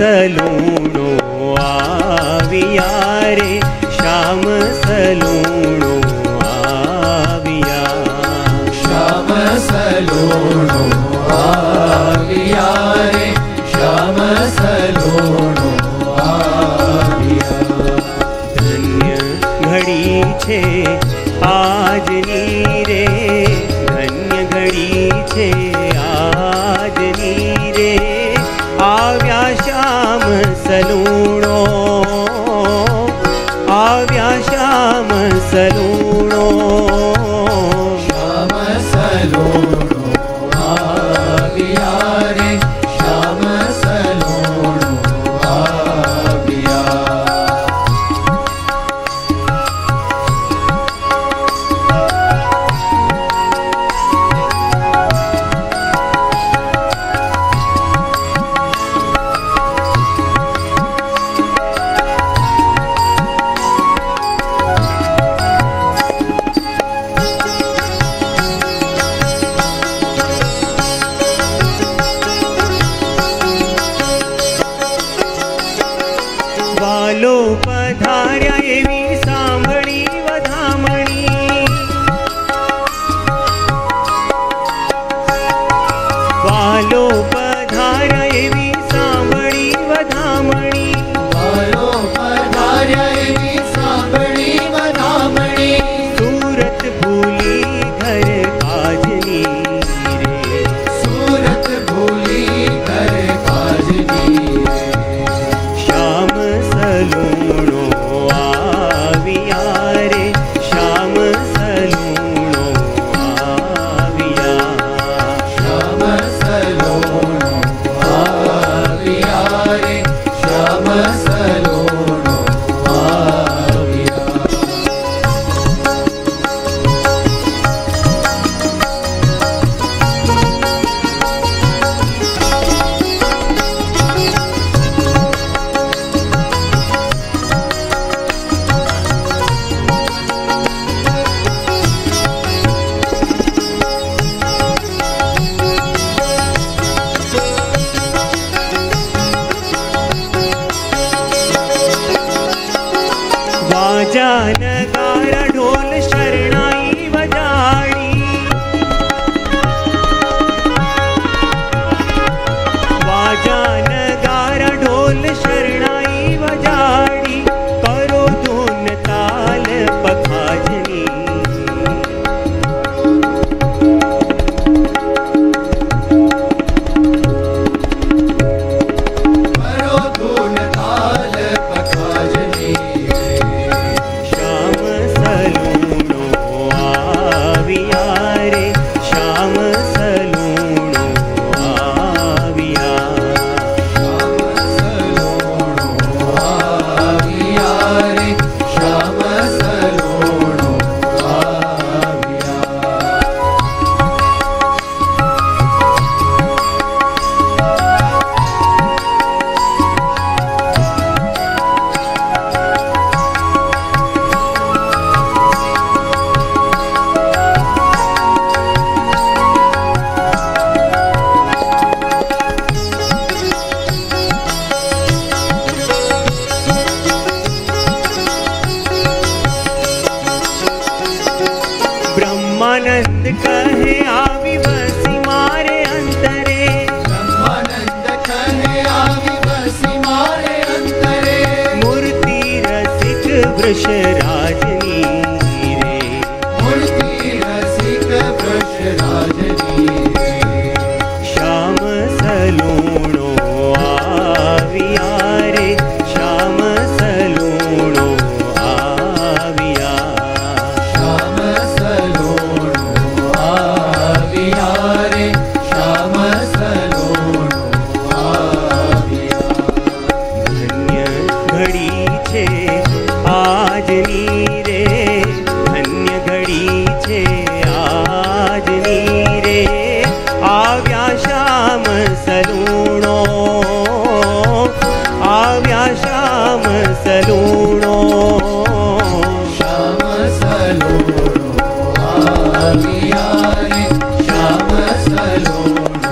સલૂણો આવ્યા રે શ્યામ સલૂણો આવ્યા શ્યામ સલૂણો આવ્યા રે શ્યામ સલૂણો ધન્ય ઘડી છે આજની સલૂણો. આવ્યા શ્યામ સલૂણો. जान गारा ढोल બ્રહ્માનંદ કહે આવી વસી મારે અંતરે બ્રહ્માનંદ કહે આવી વસી મારે અંતરે મૂર્તિ રસિક વૃષરાજની આવ્યા શ્યામ સલૂણો શ્યામ સલૂણો આવ્યા શ્યામ સલૂણો